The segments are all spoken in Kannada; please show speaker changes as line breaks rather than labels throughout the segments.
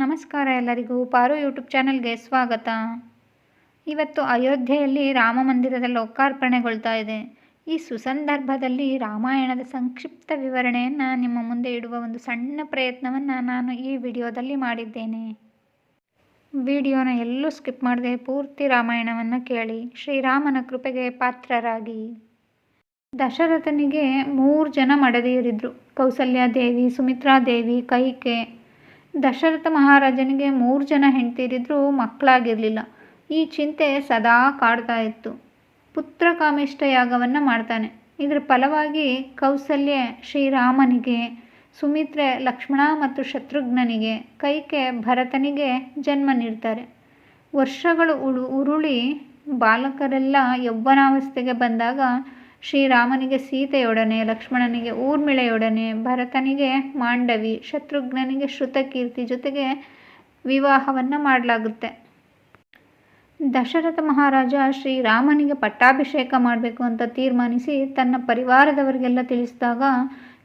ನಮಸ್ಕಾರ ಎಲ್ಲರಿಗೂ. ಪಾರು ಯೂಟ್ಯೂಬ್ ಚಾನಲ್ಗೆ ಸ್ವಾಗತ. ಇವತ್ತು ಅಯೋಧ್ಯೆಯಲ್ಲಿ ರಾಮ ಮಂದಿರದ ಲೋಕಾರ್ಪಣೆಗೊಳ್ತಾ ಇದೆ. ಈ ಸುಸಂದರ್ಭದಲ್ಲಿ ರಾಮಾಯಣದ ಸಂಕ್ಷಿಪ್ತ ವಿವರಣೆಯನ್ನು ನಿಮ್ಮ ಮುಂದೆ ಇಡುವ ಒಂದು ಸಣ್ಣ ಪ್ರಯತ್ನವನ್ನು ನಾನು ಈ ವಿಡಿಯೋದಲ್ಲಿ ಮಾಡಿದ್ದೇನೆ. ವಿಡಿಯೋನ ಎಲ್ಲೂ ಸ್ಕಿಪ್ ಮಾಡದೆ ಪೂರ್ತಿ ರಾಮಾಯಣವನ್ನು ಕೇಳಿ. ಶ್ರೀರಾಮನ ಕೃಪೆಗೆ ಪಾತ್ರರಾಗಿ. ದಶರಥನಿಗೆ ಮೂರು ಜನ ಮಡದಿಯರಿದ್ದರು ಕೌಸಲ್ಯಾದೇವಿ ಸುಮಿತ್ರಾದೇವಿ ಕೈಕೆ ದಶರಥ ಮಹಾರಾಜನಿಗೆ ಮೂರು ಜನ ಹೆಂಡತಿರಿದ್ರೂ ಮಕ್ಕಳಾಗಿರಲಿಲ್ಲ. ಈ ಚಿಂತೆ ಸದಾ ಕಾಡ್ತಾ ಇತ್ತು. ಪುತ್ರ ಕಾಮಿಷ್ಠ ಯಾಗವನ್ನು ಮಾಡ್ತಾನೆ. ಇದರ ಫಲವಾಗಿ ಕೌಸಲ್ಯ ಶ್ರೀರಾಮನಿಗೆ, ಸುಮಿತ್ರೆ ಲಕ್ಷ್ಮಣ ಮತ್ತು ಶತ್ರುಘ್ನನಿಗೆ, ಕೈಕೆ ಭರತನಿಗೆ ಜನ್ಮ ನೀಡ್ತಾರೆ. ವರ್ಷಗಳು ಉಳು ಉರುಳಿ ಬಾಲಕರೆಲ್ಲ ಯೌವ್ವನಾವಸ್ಥೆಗೆ ಬಂದಾಗ ಶ್ರೀರಾಮನಿಗೆ ಸೀತೆಯೊಡನೆ, ಲಕ್ಷ್ಮಣನಿಗೆ ಊರ್ಮಿಳೆಯೊಡನೆ, ಭರತನಿಗೆ ಮಾಂಡವಿ, ಶತ್ರುಘ್ನನಿಗೆ ಶ್ರುತಕೀರ್ತಿ ಜೊತೆಗೆ ವಿವಾಹವನ್ನು ಮಾಡಲಾಗುತ್ತೆ. ದಶರಥ ಮಹಾರಾಜ ಶ್ರೀರಾಮನಿಗೆ ಪಟ್ಟಾಭಿಷೇಕ ಮಾಡಬೇಕು ಅಂತ ತೀರ್ಮಾನಿಸಿ ತನ್ನ ಪರಿವಾರದವರಿಗೆಲ್ಲ ತಿಳಿಸಿದಾಗ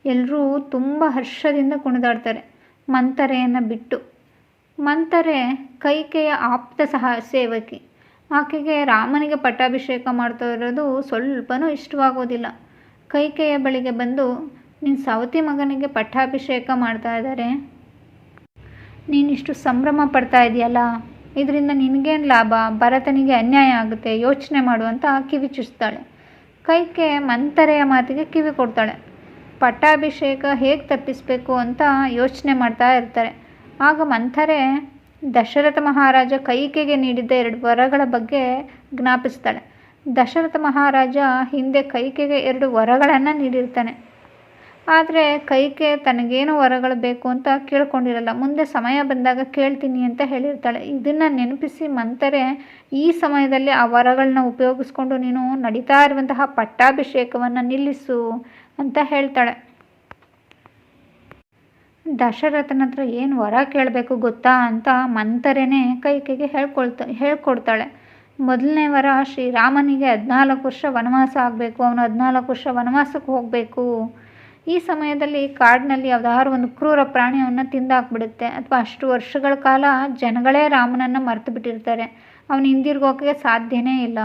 ಎಲ್ಲರೂ ತುಂಬ ಹರ್ಷದಿಂದ ಕುಣಿದಾಡ್ತಾರೆ. ಮಂತರೆಯನ್ನು ಬಿಟ್ಟು, ಮಂತರೆ ಕೈಕೆಯ ಆಪ್ತ ಸಹ ಸೇವಕಿ. ಆಕೆಗೆ ರಾಮನಿಗೆ ಪಟ್ಟಾಭಿಷೇಕ ಮಾಡ್ತಾ ಇರೋದು ಸ್ವಲ್ಪನೂ ಇಷ್ಟವಾಗೋದಿಲ್ಲ. ಕೈಕೆಯ ಬಳಿಗೆ ಬಂದು ನಿನ್ನ ಸವತಿ ಮಗನಿಗೆ ಪಟ್ಟಾಭಿಷೇಕ ಮಾಡ್ತಾ ಇದ್ದಾರೆ ನೀನಿಷ್ಟು ಸಂಭ್ರಮ ಪಡ್ತಾ ಇದೆಯಲ್ಲ? ಇದರಿಂದ ನಿನಗೇನು ಲಾಭ? ಭರತನಿಗೆ ಅನ್ಯಾಯ ಆಗುತ್ತೆ. ಯೋಚನೆ ಮಾಡುವಂತ ಕಿವಿ ಚುಚ್ತಾಳೆ. ಕೈಕೆ ಮಂತರೆಯ ಮಾತಿಗೆ ಕಿವಿ ಕೊಡ್ತಾಳೆ. ಪಟ್ಟಾಭಿಷೇಕ ಹೇಗೆ ತಪ್ಪಿಸಬೇಕು? ಅಂತ ಯೋಚನೆ ಮಾಡ್ತಾ ಇರ್ತಾರೆ. ಆಗ ಮಂಥರೆ ದಶರಥ ಮಹಾರಾಜ ಕೈಕೆಗೆ ನೀಡಿದ್ದ ಎರಡು ವರಗಳ ಬಗ್ಗೆ ಜ್ಞಾಪಿಸ್ತಾಳೆ. ದಶರಥ ಮಹಾರಾಜ ಹಿಂದೆ ಕೈಕೆಗೆ ಎರಡು ವರಗಳನ್ನು ನೀಡಿರ್ತಾನೆ. ಆದರೆ ಕೈಕೆ ತನಗೇನು ವರಗಳು ಬೇಕು ಅಂತ ಕೇಳ್ಕೊಂಡಿರಲ್ಲ. ಮುಂದೆ ಸಮಯ ಬಂದಾಗ ಕೇಳ್ತೀನಿ ಅಂತ ಹೇಳಿರ್ತಾಳೆ. ಇದನ್ನು ನೆನಪಿಸಿ ಮಂತರೆ, ಈ ಸಮಯದಲ್ಲಿ ಆ ವರಗಳನ್ನ ಉಪಯೋಗಿಸ್ಕೊಂಡು ನೀನು ನಡೀತಾ ಇರುವಂತಹ ಪಟ್ಟಾಭಿಷೇಕವನ್ನು ನಿಲ್ಲಿಸು ಅಂತ ಹೇಳ್ತಾಳೆ. ದಶರಥನ ಹತ್ರ ಏನು ವರ ಕೇಳಬೇಕು ಗೊತ್ತಾ ಅಂತ ಮಂತರೇನೆ ಕೈಕೆಗೆ ಹೇಳ್ಕೊಳ್ತಾ, ಹೇಳ್ಕೊಡ್ತಾಳೆ. ಮೊದಲನೇ ವರ ಶ್ರೀರಾಮನಿಗೆ ಹದಿನಾಲ್ಕು ವರ್ಷ ವನವಾಸ ಆಗಬೇಕು, ಅವನು ಹದಿನಾಲ್ಕು ವರ್ಷ ವನವಾಸಕ್ಕೆ ಹೋಗಬೇಕು. ಈ ಸಮಯದಲ್ಲಿ ಕಾಡಿನಲ್ಲಿ ಯಾವ್ದಾದ್ರು ಒಂದು ಕ್ರೂರ ಪ್ರಾಣಿಯನ್ನು ತಿಂದಾಕ್ಬಿಡುತ್ತೆ. ಅಥವಾ ಅಷ್ಟು ವರ್ಷಗಳ ಕಾಲ ಜನಗಳೇ ರಾಮನನ್ನು ಮರೆತು ಬಿಟ್ಟಿರ್ತಾರೆ. ಅವನು ಹಿಂದಿರುಗೋಕೆ ಸಾಧ್ಯನೇ ಇಲ್ಲ.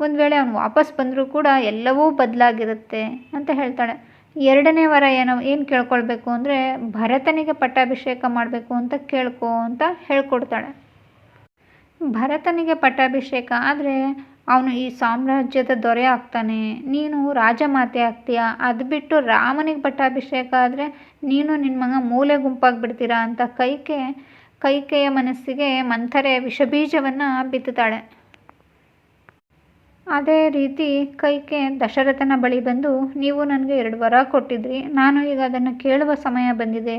ಒಂದು ವೇಳೆ ಅವನು ವಾಪಸ್ ಬಂದರೂ ಕೂಡ ಎಲ್ಲವೂ ಬದಲಾಗಿರುತ್ತೆ ಅಂತ ಹೇಳ್ತಾಳೆ. ಎರಡನೇ ವರ ಏನೋ, ಏನು ಕೇಳ್ಕೊಳ್ಬೇಕು ಅಂದರೆ ಭರತನಿಗೆ ಪಟ್ಟಾಭಿಷೇಕ ಮಾಡಬೇಕು ಅಂತ ಕೇಳ್ಕೊ ಅಂತ ಹೇಳ್ಕೊಡ್ತಾಳೆ. ಭರತನಿಗೆ ಪಟ್ಟಾಭಿಷೇಕ ಆದರೆ ಅವನು ಈ ಸಾಮ್ರಾಜ್ಯದ ದೊರೆ ಆಗ್ತಾನೆ, ನೀನು ರಾಜಮಾತೆ ಆಗ್ತೀಯ? ಅದು ಬಿಟ್ಟು ರಾಮನಿಗೆ ಪಟ್ಟಾಭಿಷೇಕ ಆದರೆ ನೀನು ನಿನ್ನ ಮಗ ಮೂಲೆ ಗುಂಪಾಗಿಬಿಡ್ತೀರಾ ಅಂತ ಕೈಕೆ, ಕೈಕೆಯ ಮನಸ್ಸಿಗೆ ಮಂಥರೆ ವಿಷಬೀಜವನ್ನು ಬಿತ್ತುತ್ತಾಳೆ. ಅದೇ ರೀತಿ ಕೈಕೆ ದಶರಥನ ಬಳಿ ಬಂದು, ನೀವು ನನಗೆ ಎರಡು ವರ ಕೊಟ್ಟಿದ್ರಿ, ನಾನು ಈಗ ಅದನ್ನು ಕೇಳುವ ಸಮಯ ಬಂದಿದೆ.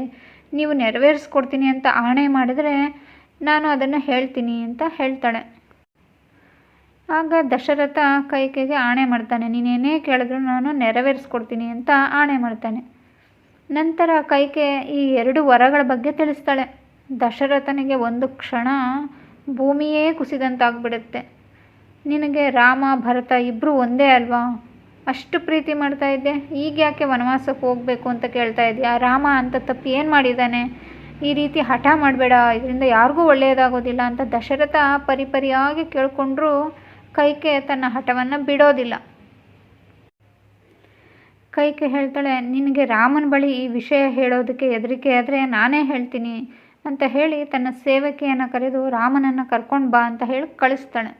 ನೀವು ನೆರವೇರಿಸ್ಕೊಡ್ತೀನಿ ಅಂತ ಆಣೆ ಮಾಡಿದರೆ ನಾನು ಅದನ್ನು ಹೇಳ್ತೀನಿ ಅಂತ ಹೇಳ್ತಾಳೆ. ಆಗ ದಶರಥ ಕೈಕೆಗೆ ಆಣೆ ಮಾಡ್ತಾನೆ, ನೀನೇನೇ ಕೇಳಿದ್ರು ನಾನು ನೆರವೇರಿಸ್ಕೊಡ್ತೀನಿ ಅಂತ ಆಣೆ ಮಾಡ್ತಾನೆ. ನಂತರ ಕೈಕೆ ಈ ಎರಡು ವರಗಳ ಬಗ್ಗೆ ತಿಳಿಸ್ತಾಳೆ. ದಶರಥನಿಗೆ ಒಂದು ಕ್ಷಣ ಭೂಮಿಯೇ ಕುಸಿದಂತಾಗ್ಬಿಡುತ್ತೆ. ನಿನಗೆ ರಾಮ, ಭರತ ಇಬ್ಬರು ಒಂದೇ ಅಲ್ವಾ? ಅಷ್ಟು ಪ್ರೀತಿ ಮಾಡ್ತಾ ಇದ್ದೆ. ಈಗ ಯಾಕೆ ವನವಾಸಕ್ಕೆ ಹೋಗಬೇಕು ಅಂತ ಕೇಳ್ತಾ ಇದೆಯಾ? ರಾಮ ಅಂತ ತಪ್ಪು ಏನು ಮಾಡಿದ್ದಾನೆ? ಈ ರೀತಿ ಹಠ ಮಾಡಬೇಡ. ಇದರಿಂದ ಯಾರಿಗೂ ಒಳ್ಳೆಯದಾಗೋದಿಲ್ಲ ಅಂತ ದಶರಥ ಪರಿಪರಿಯಾಗಿ ಕೇಳಿಕೊಂಡ್ರೂ ಕೈಕೆ ತನ್ನ ಹಠವನ್ನು ಬಿಡೋದಿಲ್ಲ. ಕೈಕೆ ಹೇಳ್ತಾಳೆ, ನಿನಗೆ ರಾಮನ ಬಳಿ ಈ ವಿಷಯ ಹೇಳೋದಕ್ಕೆ ಹೆದರಿಕೆ ಆದರೆ ನಾನೇ ಹೇಳ್ತೀನಿ ಅಂತ ಹೇಳಿ ತನ್ನ ಸೇವಕಿಯನ್ನು ಕರೆದು ರಾಮನನ್ನು ಕರ್ಕೊಂಡು ಬಾ ಅಂತ ಹೇಳಿ ಕಳಿಸ್ತಾಳೆ.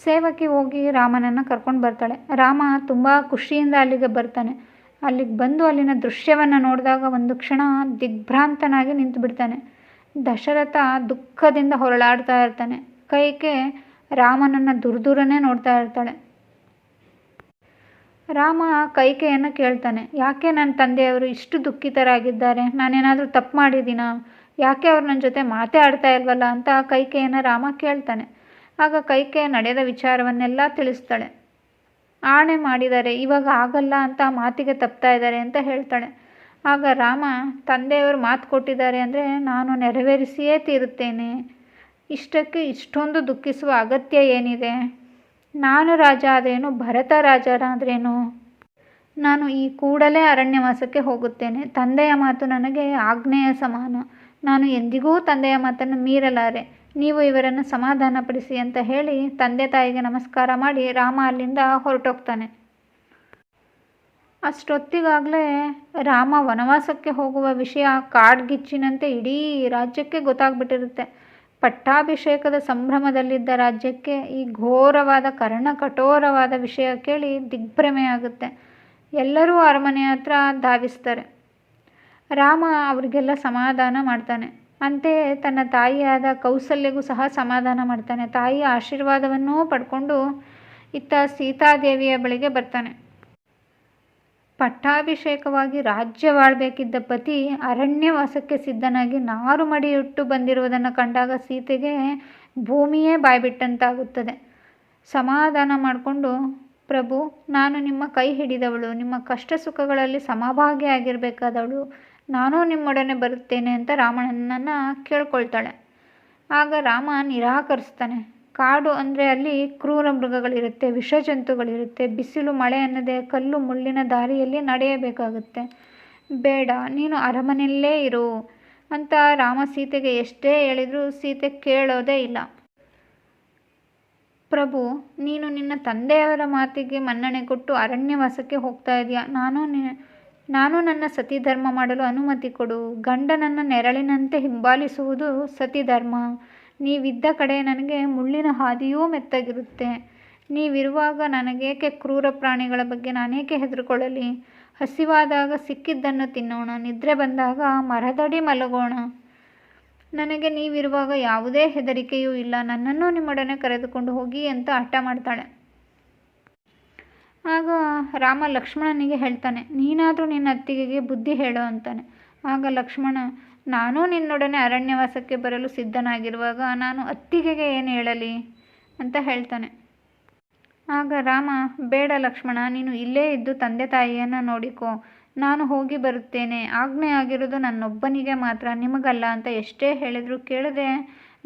ಸೇವಕಿ ಹೋಗಿ ರಾಮನನ್ನು ಕರ್ಕೊಂಡು ಬರ್ತಾಳೆ. ರಾಮ ತುಂಬ ಖುಷಿಯಿಂದ ಅಲ್ಲಿಗೆ ಬರ್ತಾನೆ. ಅಲ್ಲಿಗೆ ಬಂದು ಅಲ್ಲಿನ ದೃಶ್ಯವನ್ನು ನೋಡಿದಾಗ ಒಂದು ಕ್ಷಣ ದಿಗ್ಭ್ರಾಂತನಾಗಿ ನಿಂತು ಬಿಡ್ತಾನೆ. ದಶರಥ ದುಃಖದಿಂದ ಹೊರಳಾಡ್ತಾ ಇರ್ತಾನೆ. ಕೈಕೆ ರಾಮನನ್ನು ದುರ್ದೂರನೇ ನೋಡ್ತಾ ಇರ್ತಾಳೆ. ರಾಮ ಕೈಕೆಯನ್ನು ಕೇಳ್ತಾನೆ. ಯಾಕೆ ನನ್ನ ತಂದೆಯವರು ಇಷ್ಟು ದುಃಖಿತರಾಗಿದ್ದಾರೆ? ನಾನೇನಾದರೂ ತಪ್ಪು ಮಾಡಿದ್ದೀನಾ? ಯಾಕೆ ಅವ್ರು ನನ್ನ ಜೊತೆ ಮಾತೇ ಆಡ್ತಾ ಇಲ್ವಲ್ಲ? ಅಂತ ಕೈಕೆಯನ್ನು ರಾಮ ಕೇಳ್ತಾನೆ. ಆಗ ಕೈಕೆ ನಡೆದ ವಿಚಾರವನ್ನೆಲ್ಲ ತಿಳಿಸ್ತಾಳೆ. ಆಣೆ ಮಾಡಿದ್ದಾರೆ ಇವಾಗ ಆಗಲ್ಲ ಅಂತ ಮಾತಿಗೆ ತಪ್ತಾ ಇದ್ದಾರೆ ಅಂತ ಹೇಳ್ತಾಳೆ. ಆಗ ರಾಮ, ತಂದೆಯವರು ಮಾತು ಕೊಟ್ಟಿದ್ದಾರೆ ಅಂದರೆ ನಾನು ನೆರವೇರಿಸಿಯೇ ತೀರುತ್ತೇನೆ. ಇಷ್ಟಕ್ಕೆ ಇಷ್ಟೊಂದು ದುಃಖಿಸುವ ಅಗತ್ಯ ಏನಿದೆ? ನಾನು ರಾಜ ಆದ್ರೇನು, ಭರತ ರಾಜರಾದ್ರೇನು ನಾನು ಈ ಕೂಡಲೇ ಅರಣ್ಯವಾಸಕ್ಕೆ ಹೋಗುತ್ತೇನೆ. ತಂದೆಯ ಮಾತು ನನಗೆ ಆಗ್ನೇಯ ಸಮಾನ. ನಾನು ಎಂದಿಗೂ ತಂದೆಯ ಮಾತನ್ನು ಮೀರಲಾರೆ. ನೀವು ಇವರನ್ನು ಸಮಾಧಾನಪಡಿಸಿ ಅಂತ ಹೇಳಿ ತಂದೆ ತಾಯಿಗೆ ನಮಸ್ಕಾರ ಮಾಡಿ ರಾಮ ಅಲ್ಲಿಂದ ಹೊರಟೋಗ್ತಾನೆ. ಅಷ್ಟೊತ್ತಿಗಾಗಲೇ ರಾಮ ವನವಾಸಕ್ಕೆ ಹೋಗುವ ವಿಷಯ ಕಾಡ್ಗಿಚ್ಚಿನಂತೆ ಇಡೀ ರಾಜ್ಯಕ್ಕೆ ಗೊತ್ತಾಗ್ಬಿಟ್ಟಿರುತ್ತೆ. ಪಟ್ಟಾಭಿಷೇಕದ ಸಂಭ್ರಮದಲ್ಲಿದ್ದ ರಾಜ್ಯಕ್ಕೆ ಈ ಘೋರವಾದ ಕರ್ಣ ಕಠೋರವಾದ ವಿಷಯ ಕೇಳಿ ದಿಗ್ಭ್ರಮೆ ಆಗುತ್ತೆ. ಎಲ್ಲರೂ ಅರಮನೆ ಹತ್ರ ಧಾವಿಸ್ತಾರೆ. ರಾಮ ಅವರಿಗೆಲ್ಲ ಸಮಾಧಾನ ಮಾಡ್ತಾನೆ. ಅಂತೆಯೇ ತನ್ನ ತಾಯಿಯಾದ ಕೌಸಲ್ಯಗೂ ಸಹ ಸಮಾಧಾನ ಮಾಡ್ತಾನೆ. ತಾಯಿಯ ಆಶೀರ್ವಾದವನ್ನೂ ಪಡ್ಕೊಂಡು ಇತ್ತ ಸೀತಾದೇವಿಯ ಬಳಿಗೆ ಬರ್ತಾನೆ. ಪಟ್ಟಾಭಿಷೇಕವಾಗಿ ರಾಜ್ಯವಾಳಬೇಕಿದ್ದ ಪತಿ ಅರಣ್ಯವಾಸಕ್ಕೆ ಸಿದ್ಧನಾಗಿ ನಾರು ಮಡಿಯುಟ್ಟು ಬಂದಿರುವುದನ್ನು ಕಂಡಾಗ ಸೀತೆಗೆ ಭೂಮಿಯೇ ಬಾಯ್ಬಿಟ್ಟಂತಾಗುತ್ತದೆ. ಸಮಾಧಾನ ಮಾಡಿಕೊಂಡು, ಪ್ರಭು, ನಾನು ನಿಮ್ಮ ಕೈ ಹಿಡಿದವಳು. ನಿಮ್ಮ ಕಷ್ಟ ಸುಖಗಳಲ್ಲಿ ಸಮಭಾಗಿಯಾಗಿರಬೇಕಾದವಳು. ನಾನು ನಿಮ್ಮೊಡನೆ ಬರುತ್ತೇನೆ ಅಂತ ರಾಮಣ್ಣನನ್ನು ಕೇಳ್ಕೊಳ್ತಾಳೆ. ಆಗ ರಾಮ ನಿರಾಕರಿಸ್ತಾನೆ. ಕಾಡು ಅಂದರೆ ಅಲ್ಲಿ ಕ್ರೂರ ಮೃಗಗಳಿರುತ್ತೆ, ವಿಷಜಂತುಗಳಿರುತ್ತೆ, ಬಿಸಿಲು, ಮಳೆ ಅನ್ನದೇ ಕಲ್ಲು ಮುಳ್ಳಿನ ದಾರಿಯಲ್ಲಿ ನಡೆಯಬೇಕಾಗುತ್ತೆ. ಬೇಡ, ನೀನು ಅರಮನೆಯಲ್ಲೇ ಇರು ಅಂತ ರಾಮ ಸೀತೆಗೆ ಎಷ್ಟೇ ಹೇಳಿದರೂ ಸೀತೆ ಕೇಳೋದೇ ಇಲ್ಲ. ಪ್ರಭು, ನೀನು ನಿನ್ನ ತಂದೆಯವರ ಮಾತಿಗೆ ಮನ್ನಣೆ ಕೊಟ್ಟು ಅರಣ್ಯವಾಸಕ್ಕೆ ಹೋಗ್ತಾ ಇದೆಯಾ? ನಾನು ನಾನು ನನ್ನ ಸತಿ ಧರ್ಮ ಮಾಡಲು ಅನುಮತಿ ಕೊಡು. ಗಂಡನನ್ನು ನೆರಳಿನಂತೆ ಹಿಂಬಾಲಿಸುವುದು ಸತಿ ಧರ್ಮ. ನೀವಿದ್ದ ಕಡೆ ನನಗೆ ಮುಳ್ಳಿನ ಹಾದಿಯೂ ಮೆತ್ತಗಿರುತ್ತೆ. ನೀವಿರುವಾಗ ನನಗೇಕೆ ಕ್ರೂರ ಪ್ರಾಣಿಗಳ ಬಗ್ಗೆ ನಾನೇಕೆ ಹೆದರ್ಕೊಳ್ಳಲಿ? ಹಸಿವಾದಾಗ ಸಿಕ್ಕಿದ್ದನ್ನು ತಿನ್ನೋಣ, ನಿದ್ರೆ ಬಂದಾಗ ಮರದಡಿ ಮಲಗೋಣ. ನನಗೆ ನೀವಿರುವಾಗ ಯಾವುದೇ ಹೆದರಿಕೆಯೂ ಇಲ್ಲ. ನನ್ನನ್ನು ನಿಮ್ಮೊಡನೆ ಕರೆದುಕೊಂಡು ಹೋಗಿ ಅಂತ ಹಠ ಮಾಡ್ತಾಳೆ. ಆಗ ರಾಮ ಲಕ್ಷ್ಮಣನಿಗೆ ಹೇಳ್ತಾನೆ, ನೀನಾದರೂ ನಿನ್ನ ಅತ್ತಿಗೆಗೆ ಬುದ್ಧಿ ಹೇಳು ಅಂತಾನೆ. ಆಗ ಲಕ್ಷ್ಮಣ, ನಾನು ನಿನ್ನೊಡನೆ ಅರಣ್ಯವಾಸಕ್ಕೆ ಬರಲು ಸಿದ್ಧನಾಗಿರುವಾಗ ನಾನು ಅತ್ತಿಗೆಗೆ ಏನು ಹೇಳಲಿ? ಅಂತ ಹೇಳ್ತಾನೆ. ಆಗ ರಾಮ, ಬೇಡ ಲಕ್ಷ್ಮಣ, ನೀನು ಇಲ್ಲೇ ಇದ್ದು ತಂದೆ ತಾಯಿಯನ್ನು ನೋಡಿಕೋ. ನಾನು ಹೋಗಿ ಬರುತ್ತೇನೆ. ಆಜ್ಞೆ ಆಗಿರೋದು ನನ್ನೊಬ್ಬನಿಗೆ ಮಾತ್ರ, ನಿಮಗಲ್ಲ ಅಂತ ಎಷ್ಟೇ ಹೇಳಿದರೂ ಕೇಳದೆ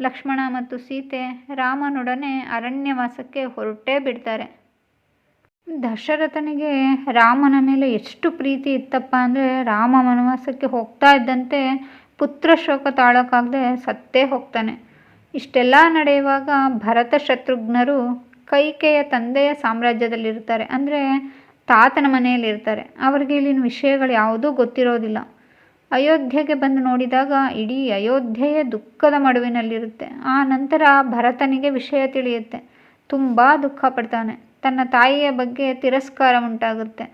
ಲಕ್ಷ್ಮಣ ಮತ್ತು ಸೀತೆ ರಾಮನೊಡನೆ ಅರಣ್ಯವಾಸಕ್ಕೆ ಹೊರಟೇ ಬಿಡ್ತಾರೆ. ದಶರಥನಿಗೆ ರಾಮನ ಮೇಲೆ ಎಷ್ಟು ಪ್ರೀತಿ ಇತ್ತಪ್ಪ ಅಂದರೆ ರಾಮ ವನವಾಸಕ್ಕೆ ಹೋಗ್ತಾ ಇದ್ದಂತೆ ಪುತ್ರ ಶೋಕ ತಾಳೋಕ್ಕಾಗದೆ ಸತ್ತೇ ಹೋಗ್ತಾನೆ. ಇಷ್ಟೆಲ್ಲ ನಡೆಯುವಾಗ ಭರತ ಶತ್ರುಘ್ನರು ಕೈಕೆಯ ತಂದೆಯ ಸಾಮ್ರಾಜ್ಯದಲ್ಲಿರ್ತಾರೆ ಅಂದರೆ ತಾತನ ಮನೆಯಲ್ಲಿರ್ತಾರೆ. ಅವರಿಗೆ ಇಲ್ಲಿನ ವಿಷಯಗಳು ಯಾವುದೂ ಗೊತ್ತಿರೋದಿಲ್ಲ. ಅಯೋಧ್ಯೆಗೆ ಬಂದು ನೋಡಿದಾಗ ಇಡೀ ಅಯೋಧ್ಯೆಯೇ ದುಃಖದ ಮಡುವಿನಲ್ಲಿರುತ್ತೆ. ಆ ನಂತರ ಭರತನಿಗೆ ವಿಷಯ ತಿಳಿಯುತ್ತೆ. ತುಂಬ ದುಃಖ ಪಡ್ತಾನೆ. ತನ್ನ ತಾಯಿಯ ಬಗ್ಗೆ ತಿರಸ್ಕಾರ ಉಂಟಾಗುತ್ತೆ.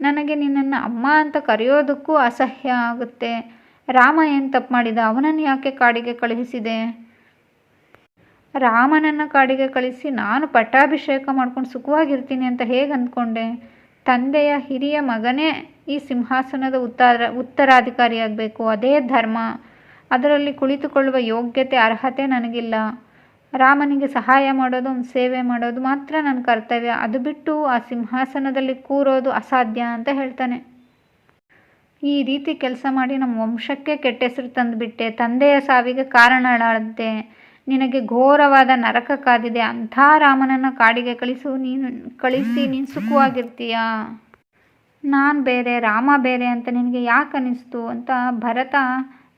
ನನಗೆ ನಿನ್ನನ್ನು ಅಮ್ಮ ಅಂತ ಕರೆಯೋದಕ್ಕೂ ಅಸಹ್ಯ ಆಗುತ್ತೆ. ರಾಮ ಏನು ತಪ್ಪು ಮಾಡಿದ? ಅವನನ್ನು ಯಾಕೆ ಕಾಡಿಗೆ ಕಳುಹಿಸಿದೆ? ರಾಮನನ್ನು ಕಾಡಿಗೆ ಕಳಿಸಿ ನಾನು ಪಟ್ಟಾಭಿಷೇಕ ಮಾಡ್ಕೊಂಡು ಸುಖವಾಗಿರ್ತೀನಿ ಅಂತ ಹೇಗೆ ಅಂದ್ಕೊಂಡೆ? ತಂದೆಯ ಹಿರಿಯ ಮಗನೇ ಈ ಸಿಂಹಾಸನದ ಉತ್ತರ, ಉತ್ತರಾಧಿಕಾರಿಯಾಗಬೇಕು. ಅದೇ ಧರ್ಮ. ಅದರಲ್ಲಿ ಕುಳಿತುಕೊಳ್ಳುವ ಯೋಗ್ಯತೆ, ಅರ್ಹತೆ ನನಗಿಲ್ಲ. ರಾಮನಿಗೆ ಸಹಾಯ ಮಾಡೋದು ಒಂದು ಸೇವೆ ಮಾಡೋದು ಮಾತ್ರ ನನ್ನ ಕರ್ತವ್ಯ. ಅದು ಬಿಟ್ಟು ಆ ಸಿಂಹಾಸನದಲ್ಲಿ ಕೂರೋದು ಅಸಾಧ್ಯ ಅಂತ ಹೇಳ್ತಾನೆ. ಈ ರೀತಿ ಕೆಲಸ ಮಾಡಿ ನಮ್ಮ ವಂಶಕ್ಕೆ ಕೆಟ್ಟ ಹೆಸರು ತಂದುಬಿಟ್ಟೆ. ತಂದೆಯ ಸಾವಿಗೆ ಕಾರಣಳಾದೆ ನಿನಗೆ ಘೋರವಾದ ನರಕ ಕಾದಿದೆ. ಅಂಥ ರಾಮನನ್ನು ಕಾಡಿಗೆ ಕಳಿಸು. ನೀನು ಕಳಿಸಿ, ನೀನು ಸುಖವಾಗಿರ್ತೀಯಾ? ನಾನು ಬೇರೆ, ರಾಮ ಬೇರೆ ಅಂತ ನಿನಗೆ ಯಾಕೆ ಅನ್ನಿಸ್ತು ಅಂತ ಭರತ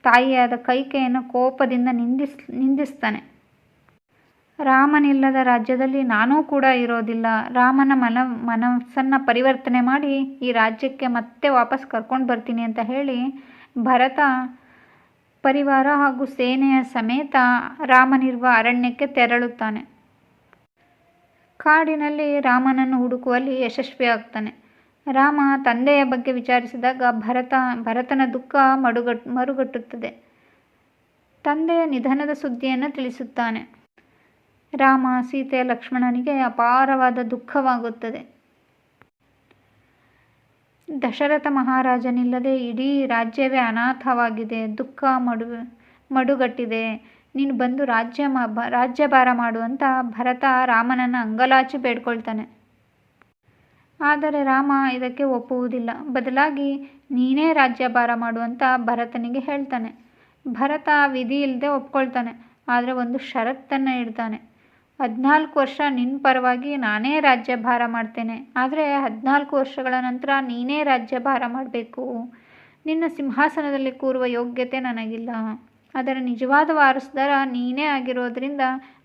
ತಾಯಿಯಾದ ಕೈಕೆಯನ್ನು ಕೋಪದಿಂದ ನಿಂದಿಸ್, ನಿಂದಿಸ್ತಾನೆ. ರಾಮನಿಲ್ಲದ ರಾಜ್ಯದಲ್ಲಿ ನಾನೂ ಕೂಡ ಇರೋದಿಲ್ಲ. ರಾಮನ ಮನ, ಮನಸ್ಸನ್ನು ಪರಿವರ್ತನೆ ಮಾಡಿ ಈ ರಾಜ್ಯಕ್ಕೆ ಮತ್ತೆ ವಾಪಸ್ ಕರ್ಕೊಂಡು ಬರ್ತೀನಿ ಅಂತ ಹೇಳಿ ಭರತ ಪರಿವಾರ ಹಾಗೂ ಸೇನೆಯ ಸಮೇತ ರಾಮನಿರುವ ಅರಣ್ಯಕ್ಕೆ ತೆರಳುತ್ತಾನೆ. ಕಾಡಿನಲ್ಲಿ ರಾಮನನ್ನು ಹುಡುಕುವಲ್ಲಿ ಯಶಸ್ವಿಯಾಗ್ತಾನೆ ರಾಮ ತಂದೆಯ ಬಗ್ಗೆ ವಿಚಾರಿಸಿದಾಗ ಭರತ, ಭರತನ ದುಃಖ ಮಡುಗಟ್, ಮರುಗಟ್ಟುತ್ತದೆ. ತಂದೆಯ ನಿಧನದ ಸುದ್ದಿಯನ್ನು ತಿಳಿಸುತ್ತಾನೆ. ರಾಮ, ಸೀತೆ, ಲಕ್ಷ್ಮಣನಿಗೆ ಅಪಾರವಾದ ದುಃಖವಾಗುತ್ತದೆ. ದಶರಥ ಮಹಾರಾಜನಿಲ್ಲದೆ ಇಡೀ ರಾಜ್ಯವೇ ಅನಾಥವಾಗಿದೆ, ದುಃಖ ಮಡು, ಮಡುಗಟ್ಟಿದೆ. ನೀನು ಬಂದು ರಾಜ್ಯ ರಾಜ್ಯಭಾರ ಮಾಡುವಂತ ಭರತ ರಾಮನನ್ನು ಅಂಗಲಾಚಿ ಬೇಡ್ಕೊಳ್ತಾನೆ. ಆದರೆ ರಾಮ ಇದಕ್ಕೆ ಒಪ್ಪುವುದಿಲ್ಲ. ಬದಲಾಗಿ ನೀನೇ ರಾಜ್ಯಭಾರ ಮಾಡುವಂತ ಭರತನಿಗೆ ಹೇಳ್ತಾನೆ. ಭರತ ವಿಧಿ ಇಲ್ಲದೆ ಒಪ್ಕೊಳ್ತಾನೆ. ಆದರೆ ಒಂದು ಷರತ್ತನ್ನು ಇಡ್ತಾನೆ. ಹದಿನಾಲ್ಕು ವರ್ಷ ನಿನ್ನ ಪರವಾಗಿ ನಾನೇ ರಾಜ್ಯಭಾರ ಮಾಡ್ತೇನೆ. ಆದರೆ ಹದಿನಾಲ್ಕು ವರ್ಷಗಳ ನಂತರ ನೀನೇ ರಾಜ್ಯಭಾರ ಮಾಡಬೇಕು. ನಿನ್ನ ಸಿಂಹಾಸನದಲ್ಲಿ ಕೂರುವ ಯೋಗ್ಯತೆ ನನಗಿಲ್ಲ. ಅದರ ನಿಜವಾದ ವಾರಸುದಾರ ನೀನೇ ಆಗಿರೋದ್ರಿಂದ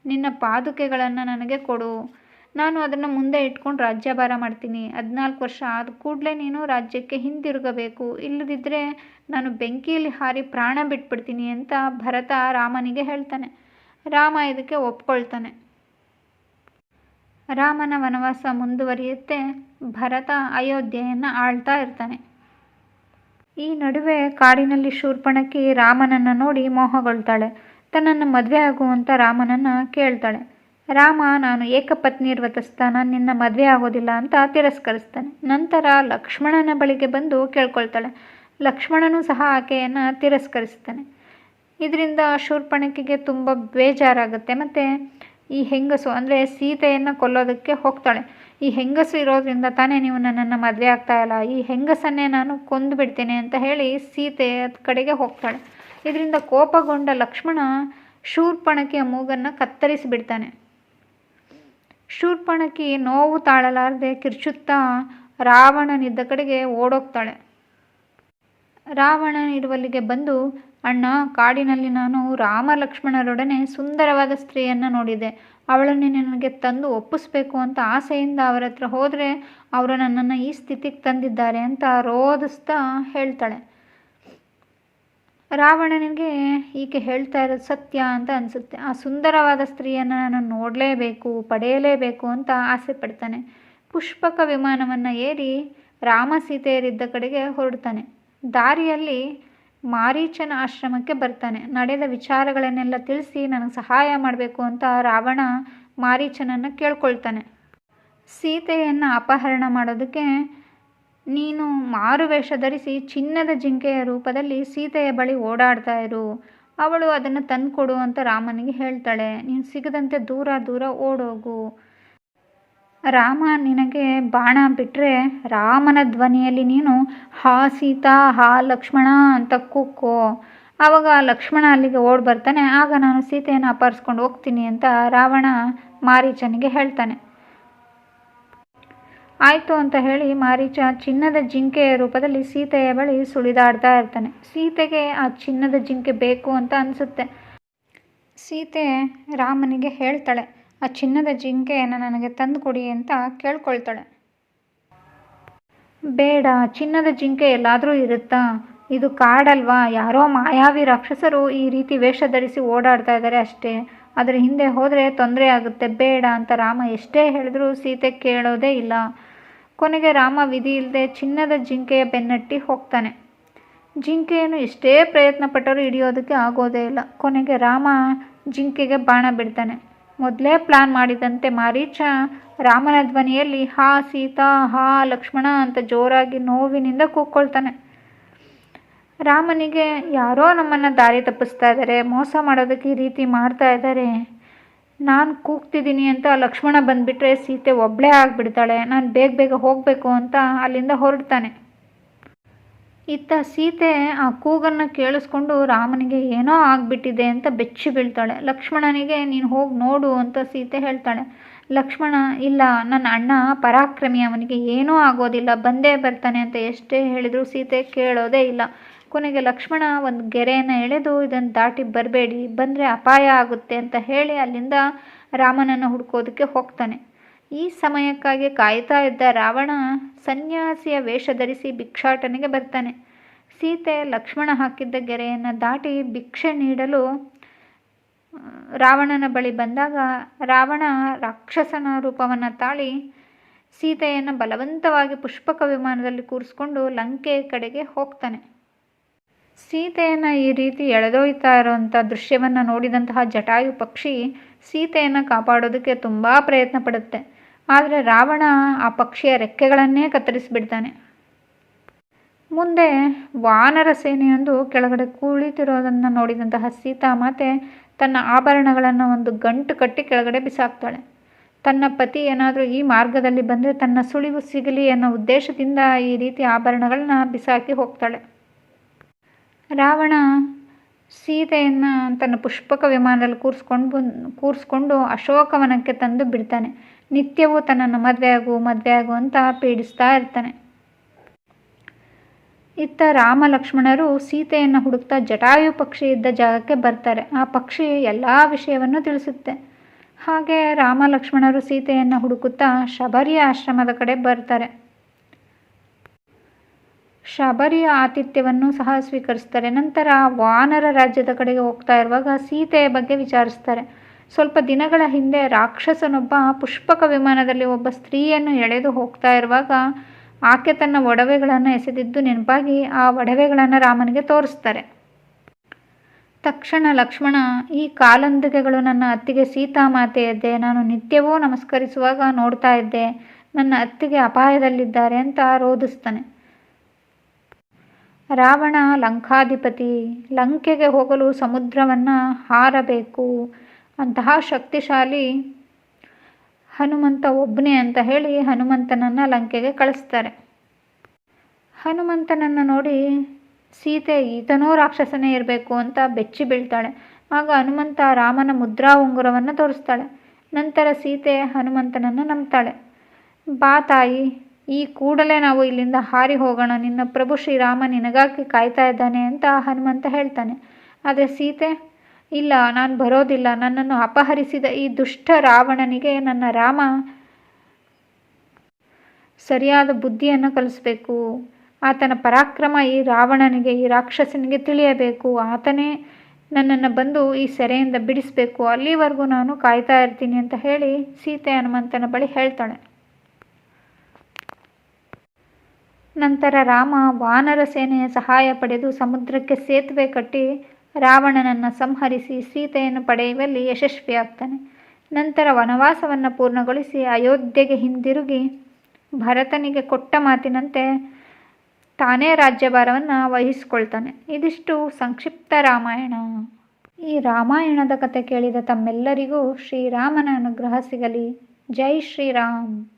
ನಿನ್ನ ಪಾದುಕೆಗಳನ್ನು ನನಗೆ ಕೊಡು. ನಾನು ಅದನ್ನು ಮುಂದೆ ಇಟ್ಕೊಂಡು ರಾಜ್ಯಭಾರ ಮಾಡ್ತೀನಿ. ಹದಿನಾಲ್ಕು ವರ್ಷ ಆದ ಕೂಡಲೇ ನೀನು ರಾಜ್ಯಕ್ಕೆ ಹಿಂದಿರುಗಬೇಕು. ಇಲ್ಲದಿದ್ದರೆ ನಾನು ಬೆಂಕಿಯಲ್ಲಿ ಹಾರಿ ಪ್ರಾಣ ಬಿಟ್ಬಿಡ್ತೀನಿ ಅಂತ ಭರತ ರಾಮನಿಗೆ ಹೇಳ್ತಾನೆ. ರಾಮ ಇದಕ್ಕೆ ಒಪ್ಕೊಳ್ತಾನೆ. ರಾಮನ ವನವಾಸ ಮುಂದುವರಿಯುತ್ತೆ. ಭರತ ಅಯೋಧ್ಯೆಯನ್ನು ಆಳ್ತಾ ಇರ್ತಾನೆ. ಈ ನಡುವೆ ಕಾಡಿನಲ್ಲಿ ಶೂರ್ಪಣಕಿ ರಾಮನನ್ನು ನೋಡಿ ಮೋಹಗೊಳ್ತಾಳೆ. ತನ್ನನ್ನು ಮದುವೆ ಆಗುವಂತ ರಾಮನನ್ನು ಕೇಳ್ತಾಳೆ. ರಾಮ, ನಾನು ಏಕಪತ್ನಿ ವ್ರತಸ್ಥಾನ ನಿನ್ನ ಮದುವೆ ಆಗೋದಿಲ್ಲ ಅಂತ ತಿರಸ್ಕರಿಸ್ತಾನೆ. ನಂತರ ಲಕ್ಷ್ಮಣನ ಬಳಿಗೆ ಬಂದು ಕೇಳ್ಕೊಳ್ತಾಳೆ. ಲಕ್ಷ್ಮಣನೂ ಸಹ ಆಕೆಯನ್ನು ತಿರಸ್ಕರಿಸ್ತಾನೆ. ಇದರಿಂದ ಶೂರ್ಪಣಕಿಗೆ ತುಂಬ ಬೇಜಾರಾಗುತ್ತೆ. ಮತ್ತು ಈ ಹೆಂಗಸು, ಅಂದರೆ ಸೀತೆಯನ್ನು ಕೊಲ್ಲೋದಕ್ಕೆ ಹೋಗ್ತಾಳೆ. ಈ ಹೆಂಗಸು ಇರೋದ್ರಿಂದ ತಾನೇ ನೀವು ನನ್ನನ್ನು ಮದುವೆ ಆಗ್ತಾ ಇಲ್ಲ. ಈ ಹೆಂಗಸನ್ನೇ ನಾನು ಕೊಂದು ಬಿಡ್ತೇನೆ ಅಂತ ಹೇಳಿ ಸೀತೆ ಅದ್ ಕಡೆಗೆ ಹೋಗ್ತಾಳೆ. ಇದರಿಂದ ಕೋಪಗೊಂಡ ಲಕ್ಷ್ಮಣ ಶೂರ್ಪಣಕಿಯ ಮೂಗನ್ನು ಕತ್ತರಿಸಿಬಿಡ್ತಾನೆ ಶೂರ್ಪಣಕಿ ನೋವು ತಾಳಲಾರದೆ ಕಿರ್ಚುತ್ತಾ ರಾವಣನಿದ್ದ ಕಡೆಗೆ ಓಡೋಗ್ತಾಳೆ. ರಾವಣ ಇರುವಲ್ಲಿಗೆ ಬಂದು ಅಣ್ಣ, ಕಾಡಿನಲ್ಲಿ ನಾನು ರಾಮ ಲಕ್ಷ್ಮಣರೊಡನೆ ಸುಂದರವಾದ ಸ್ತ್ರೀಯನ್ನು ನೋಡಿದೆ. ಅವಳನ್ನೇ ನನಗೆ ತಂದು ಒಪ್ಪಿಸ್ಬೇಕು ಅಂತ ಆಸೆಯಿಂದ ಅವರ ಹತ್ರ ಹೋದರೆ ಅವರು ನನ್ನನ್ನು ಈ ಸ್ಥಿತಿಗೆ ತಂದಿದ್ದಾರೆ ಅಂತ ರೋಧಿಸ್ತಾ ಹೇಳ್ತಾಳೆ. ರಾವಣನಿಗೆ ಈಕೆ ಹೇಳ್ತಾ ಇರೋದು ಸತ್ಯ ಅಂತ ಅನಿಸುತ್ತೆ. ಆ ಸುಂದರವಾದ ಸ್ತ್ರೀಯನ್ನು ನಾನು ನೋಡಲೇಬೇಕು, ಪಡೆಯಲೇಬೇಕು ಅಂತ ಆಸೆ ಪಡ್ತಾನೆ. ಪುಷ್ಪಕ ವಿಮಾನವನ್ನು ಏರಿ ರಾಮ ಸೀತೆಯರಿದ್ದ ಕಡೆಗೆ ಹೊರಡ್ತಾನೆ. ದಾರಿಯಲ್ಲಿ ಮಾರೀಚನ ಆಶ್ರಮಕ್ಕೆ ಬರ್ತಾನೆ. ನಡೆದ ವಿಚಾರಗಳನ್ನೆಲ್ಲ ತಿಳಿಸಿ ನನಗೆ ಸಹಾಯ ಮಾಡಬೇಕು ಅಂತ ರಾವಣ ಮಾರೀಚನನ್ನು ಕೇಳ್ಕೊಳ್ತಾನೆ. ಸೀತೆಯನ್ನು ಅಪಹರಣ ಮಾಡೋದಕ್ಕೆ ನೀನು ಮಾರುವೇಷ ಧರಿಸಿ ಚಿನ್ನದ ಜಿಂಕೆಯ ರೂಪದಲ್ಲಿ ಸೀತೆಯ ಬಳಿ ಓಡಾಡ್ತಾ ಇರು. ಅವಳು ಅದನ್ನು ತಂದುಕೊಡು ಅಂತ ರಾಮನಿಗೆ ಹೇಳ್ತಾಳೆ. ನೀನು ಸಿಗದಂತೆ ದೂರ ದೂರ ಓಡೋಗು. ರಾಮ, ನಿನಗೆ ಬಾಣ ಬಿಟ್ಟರೆ ರಾಮನ ಧ್ವನಿಯಲ್ಲಿ ನೀನು, ಹಾ ಸೀತಾ, ಹಾ ಲಕ್ಷ್ಮಣ ಅಂತ ಕೂಕ್ಕೋ ಆವಾಗ ಲಕ್ಷ್ಮಣ ಅಲ್ಲಿಗೆ ಓಡಿ ಬರ್ತಾನೆ. ಆಗ ನಾನು ಸೀತೆಯನ್ನು ಅಪಹರಿಸ್ಕೊಂಡು ಹೋಗ್ತೀನಿ ಅಂತ ರಾವಣ ಮಾರೀಚನಿಗೆ ಹೇಳ್ತಾನೆ. ಆಯಿತು ಅಂತ ಹೇಳಿ ಮಾರೀಚ ಚಿನ್ನದ ಜಿಂಕೆಯ ರೂಪದಲ್ಲಿ ಸೀತೆಯ ಬಳಿ ಸುಳಿದಾಡ್ತಾ ಇರ್ತಾನೆ. ಸೀತೆಗೆ ಆ ಚಿನ್ನದ ಜಿಂಕೆ ಬೇಕು ಅಂತ ಅನಿಸುತ್ತೆ. ಸೀತೆ ರಾಮನಿಗೆ ಹೇಳ್ತಾಳೆ ಆ ಚಿನ್ನದ ಜಿಂಕೆಯನ್ನು ನನಗೆ ತಂದು ಕೊಡಿ ಅಂತ ಕೇಳ್ಕೊಳ್ತಾಳೆ. ಬೇಡ, ಚಿನ್ನದ ಜಿಂಕೆ ಎಲ್ಲಾದರೂ ಇರುತ್ತಾ? ಇದು ಕಾಡಲ್ವಾ? ಯಾರೋ ಮಾಯಾವಿ ರಾಕ್ಷಸರು ಈ ರೀತಿ ವೇಷ ಧರಿಸಿ ಓಡಾಡ್ತಾ ಇದ್ದಾರೆ ಅಷ್ಟೇ. ಅದರ ಹಿಂದೆ ಹೋದರೆ ತೊಂದರೆ ಆಗುತ್ತೆ. ಬೇಡ ಅಂತ ರಾಮ ಎಷ್ಟೇ ಹೇಳಿದ್ರೂ ಸೀತೆ ಕೇಳೋದೇ ಇಲ್ಲ. ಕೊನೆಗೆ ರಾಮ ವಿಧಿ ಇಲ್ಲದೆ ಚಿನ್ನದ ಜಿಂಕೆಯ ಬೆನ್ನಟ್ಟಿ ಹೋಗ್ತಾನೆ. ಜಿಂಕೆಯನ್ನು ಎಷ್ಟೇ ಪ್ರಯತ್ನ ಪಟ್ಟರೂ ಹಿಡಿಯೋದಕ್ಕೆ ಆಗೋದೇ ಇಲ್ಲ. ಕೊನೆಗೆ ರಾಮ ಜಿಂಕೆಗೆ ಬಾಣ ಬಿಡ್ತಾನೆ. ಮೊದಲೇ ಪ್ಲಾನ್ ಮಾಡಿದಂತೆ ಮಾರೀಚ ರಾಮನ ಧ್ವನಿಯಲ್ಲಿ, ಹಾ ಸೀತಾ, ಹಾ ಲಕ್ಷ್ಮಣ ಅಂತ ಜೋರಾಗಿ ನೋವಿನಿಂದ ಕೂಕ್ಕೊಳ್ತಾನೆ ರಾಮನಿಗೆ ಯಾರೋ ನಮ್ಮನ್ನು ದಾರಿ ತಪ್ಪಿಸ್ತಾ ಇದ್ದಾರೆ ಮೋಸ ಮಾಡೋದಕ್ಕೆ ಈ ರೀತಿ ಮಾಡ್ತಾ ಇದ್ದಾರೆ ನಾನು ಕೂಗ್ತಿದ್ದೀನಿ ಅಂತ ಲಕ್ಷ್ಮಣ ಬಂದುಬಿಟ್ರೆ ಸೀತೆ ಒಬ್ಬಳೇ ಆಗಿಬಿಡ್ತಾಳೆ, ನಾನು ಬೇಗ ಬೇಗ ಹೋಗಬೇಕು ಅಂತ ಅಲ್ಲಿಂದ ಹೊರಡ್ತಾನೆ. ಇತ್ತ ಸೀತೆ ಆ ಕೂಗನ್ನ ಕೇಳಿಸ್ಕೊಂಡು ರಾಮನಿಗೆ ಏನೋ ಆಗಿಬಿಟ್ಟಿದೆ ಅಂತ ಬೆಚ್ಚಿ ಬೀಳ್ತಾಳೆ. ಲಕ್ಷ್ಮಣನಿಗೆ, ನೀನು ಹೋಗಿ ನೋಡು ಅಂತ ಸೀತೆ ಹೇಳ್ತಾಳೆ. ಲಕ್ಷ್ಮಣ, ಇಲ್ಲ, ನನ್ನ ಅಣ್ಣ ಪರಾಕ್ರಮಿ, ಅವನಿಗೆ ಏನೂ ಆಗೋದಿಲ್ಲ, ಬಂದೇ ಬರ್ತಾನೆ ಅಂತ ಎಷ್ಟೇ ಹೇಳಿದರೂ ಸೀತೆ ಕೇಳೋದೇ ಇಲ್ಲ. ಕೊನೆಗೆ ಲಕ್ಷ್ಮಣ ಒಂದು ಗೆರೆಯನ್ನು ಎಳೆದು ಇದನ್ನು ದಾಟಿ ಬರಬೇಡಿ, ಬಂದರೆ ಅಪಾಯ ಆಗುತ್ತೆ ಅಂತ ಹೇಳಿ ಅಲ್ಲಿಂದ ರಾಮನನ್ನು ಹುಡ್ಕೋದಕ್ಕೆ ಹೋಗ್ತಾನೆ. ಈ ಸಮಯಕ್ಕಾಗಿ ಕಾಯ್ತಾ ಇದ್ದ ರಾವಣ ಸನ್ಯಾಸಿಯ ವೇಷ ಧರಿಸಿ ಭಿಕ್ಷಾಟನೆಗೆ ಬರ್ತಾನೆ. ಸೀತೆ ಲಕ್ಷ್ಮಣ ಹಾಕಿದ್ದ ಗೆರೆಯನ್ನು ದಾಟಿ ಭಿಕ್ಷೆ ನೀಡಲು ರಾವಣನ ಬಳಿ ಬಂದಾಗ ರಾವಣ ರಾಕ್ಷಸನ ರೂಪವನ್ನು ತಾಳಿ ಸೀತೆಯನ್ನು ಬಲವಂತವಾಗಿ ಪುಷ್ಪಕ ವಿಮಾನದಲ್ಲಿ ಕೂರಿಸ್ಕೊಂಡು ಲಂಕೆ ಕಡೆಗೆ ಹೋಗ್ತಾನೆ. ಸೀತೆಯನ್ನು ಈ ರೀತಿ ಎಳೆದೊಯ್ತಾ ಇರೋವಂಥ ದೃಶ್ಯವನ್ನು ನೋಡಿದಂತಹ ಜಟಾಯು ಪಕ್ಷಿ ಸೀತೆಯನ್ನು ಕಾಪಾಡೋದಕ್ಕೆ ತುಂಬ ಪ್ರಯತ್ನ ಪಡುತ್ತೆ. ಆದರೆ ರಾವಣ ಆ ಪಕ್ಷಿಯ ರೆಕ್ಕೆಗಳನ್ನೇ ಕತ್ತರಿಸಿಬಿಡ್ತಾನೆ. ಮುಂದೆ ವಾನರ ಸೇನೆಯೊಂದು ಕೆಳಗಡೆ ಕುಳಿತಿರೋದನ್ನು ನೋಡಿದಂತಹ ಸೀತಾಮಾತೆ ತನ್ನ ಆಭರಣಗಳನ್ನು ಒಂದು ಗಂಟು ಕಟ್ಟಿ ಕೆಳಗಡೆ ಬಿಸಾಕ್ತಾಳೆ. ತನ್ನ ಪತಿ ಏನಾದರೂ ಈ ಮಾರ್ಗದಲ್ಲಿ ಬಂದರೆ ತನ್ನ ಸುಳಿವು ಸಿಗಲಿ ಅನ್ನೋ ಉದ್ದೇಶದಿಂದ ಈ ರೀತಿ ಆಭರಣಗಳನ್ನ ಬಿಸಾಕಿ ಹೋಗ್ತಾಳೆ. ರಾವಣ ಸೀತೆಯನ್ನು ತನ್ನ ಪುಷ್ಪಕ ವಿಮಾನದಲ್ಲಿ ಕೂರಿಸ್ಕೊಂಡು ಬಂದು ಕೂರಿಸ್ಕೊಂಡು ಅಶೋಕವನಕ್ಕೆ ತಂದು ಬಿಡ್ತಾನೆ. ನಿತ್ಯವೂ ತನ್ನನ್ನು ಮದುವೆ ಆಗು ಮದುವೆ ಆಗು ಅಂತ ಪೀಡಿಸ್ತಾ ಇರ್ತಾನೆ. ಇತ್ತ ರಾಮ ಲಕ್ಷ್ಮಣರು ಸೀತೆಯನ್ನು ಹುಡುಕ್ತಾ ಜಟಾಯು ಪಕ್ಷಿ ಇದ್ದ ಜಾಗಕ್ಕೆ ಬರ್ತಾರೆ. ಆ ಪಕ್ಷಿ ಎಲ್ಲ ವಿಷಯವನ್ನು ತಿಳಿಸುತ್ತೆ. ಹಾಗೆ ರಾಮ ಲಕ್ಷ್ಮಣರು ಸೀತೆಯನ್ನು ಹುಡುಕುತ್ತಾ ಶಬರಿಯ ಆಶ್ರಮದ ಕಡೆ ಬರ್ತಾರೆ. ಶಬರಿಯ ಆತಿಥ್ಯವನ್ನು ಸಹ ಸ್ವೀಕರಿಸ್ತಾರೆ. ನಂತರ ವಾನರ ರಾಜ್ಯದ ಕಡೆಗೆ ಹೋಗ್ತಾ ಇರುವಾಗ ಸೀತೆಯ ಬಗ್ಗೆ ವಿಚಾರಿಸ್ತಾರೆ. ಸ್ವಲ್ಪ ದಿನಗಳ ಹಿಂದೆ ರಾಕ್ಷಸನೊಬ್ಬ ಪುಷ್ಪಕ ವಿಮಾನದಲ್ಲಿ ಒಬ್ಬ ಸ್ತ್ರೀಯನ್ನು ಎಳೆದು ಹೋಗ್ತಾ ಇರುವಾಗ ಆಕೆ ತನ್ನ ಒಡವೆಗಳನ್ನು ಎಸೆದಿದ್ದು ನೆನಪಾಗಿ ಆ ಒಡವೆಗಳನ್ನು ರಾಮನಿಗೆ ತೋರಿಸ್ತಾರೆ. ತಕ್ಷಣ ಲಕ್ಷ್ಮಣ, ಈ ಕಾಲಂದಿಗೆಗಳು ನನ್ನ ಅತ್ತಿಗೆ ಸೀತಾಮಾತೆಯದ್ದೇ ನಾನು ನಿತ್ಯವೂ ನಮಸ್ಕರಿಸುವಾಗ ನೋಡ್ತಾ ಇದ್ದೆ. ನನ್ನ ಅತ್ತಿಗೆ ಅಪಾಯದಲ್ಲಿದ್ದಾರೆ ಅಂತ ರೋಧಿಸ್ತಾನೆ. ರಾವಣ ಲಂಕಾಧಿಪತಿ, ಲಂಕೆಗೆ ಹೋಗಲು ಸಮುದ್ರವನ್ನು ಹಾರಬೇಕು. ಅಂತಹ ಶಕ್ತಿಶಾಲಿ ಹನುಮಂತ ಒಬ್ಬನೇ ಅಂತ ಹೇಳಿ ಹನುಮಂತನನ್ನು ಲಂಕೆಗೆ ಕಳಿಸ್ತಾರೆ. ಹನುಮಂತನನ್ನು ನೋಡಿ ಸೀತೆ ಈತನೂ ರಾಕ್ಷಸನೇ ಇರಬೇಕು ಅಂತ ಬೆಚ್ಚಿ ಬೀಳ್ತಾಳೆ. ಆಗ ಹನುಮಂತ ರಾಮನ ಮುದ್ರಾ ಉಂಗುರವನ್ನು ತೋರಿಸ್ತಾಳೆ. ನಂತರ ಸೀತೆ ಹನುಮಂತನನ್ನು ನಂಬ್ತಾಳೆ. ಬಾ ತಾಯಿ, ಈ ಕೂಡಲೇ ನಾವು ಇಲ್ಲಿಂದ ಹಾರಿ ಹೋಗೋಣ. ನಿನ್ನ ಪ್ರಭು ಶ್ರೀರಾಮ ನಿನಗಾಗಿ ಕಾಯ್ತಾ ಇದ್ದಾನೆ ಅಂತ ಹನುಮಂತ ಹೇಳ್ತಾನೆ. ಆದರೆ ಸೀತೆ ಇಲ್ಲ, ನಾನು ಬರೋದಿಲ್ಲ. ನನ್ನನ್ನು ಅಪಹರಿಸಿದ ಈ ದುಷ್ಟ ರಾವಣನಿಗೆ ನನ್ನ ರಾಮ ಸರಿಯಾದ ಬುದ್ಧಿಯನ್ನು ಕಲಿಸ್ಬೇಕು. ಆತನ ಪರಾಕ್ರಮ ಈ ರಾವಣನಿಗೆ, ಈ ರಾಕ್ಷಸನಿಗೆ ತಿಳಿಯಬೇಕು. ಆತನೇ ನನ್ನನ್ನು ಬಂದು ಈ ಸೆರೆಯಿಂದ ಬಿಡಿಸಬೇಕು. ಅಲ್ಲಿವರೆಗೂ ನಾನು ಕಾಯ್ತಾ ಇರ್ತೀನಿ ಅಂತ ಹೇಳಿ ಸೀತೆ ಹನುಮಂತನ ಬಳಿ ಹೇಳ್ತಾಳೆ. ನಂತರ ರಾಮ ವಾನರ ಸೇನೆಯ ಸಹಾಯ ಪಡೆದು ಸಮುದ್ರಕ್ಕೆ ಸೇತುವೆ ಕಟ್ಟಿ ರಾವಣನನ್ನು ಸಂಹರಿಸಿ ಸೀತೆಯನ್ನು ಪಡೆಯುವಲ್ಲಿ ಯಶಸ್ವಿಯಾಗ್ತಾನೆ. ನಂತರ ವನವಾಸವನ್ನು ಪೂರ್ಣಗೊಳಿಸಿ ಅಯೋಧ್ಯೆಗೆ ಹಿಂದಿರುಗಿ ಭರತನಿಗೆ ಕೊಟ್ಟ ಮಾತಿನಂತೆ ತಾನೇ ರಾಜ್ಯಭಾರವನ್ನು ವಹಿಸಿಕೊಳ್ತಾನೆ. ಇದಿಷ್ಟು ಸಂಕ್ಷಿಪ್ತ ರಾಮಾಯಣ. ಈ ರಾಮಾಯಣದ ಕತೆ ಕೇಳಿದ ತಮ್ಮೆಲ್ಲರಿಗೂ ಶ್ರೀರಾಮನ ಅನುಗ್ರಹ ಸಿಗಲಿ. ಜೈ ಶ್ರೀರಾಮ್.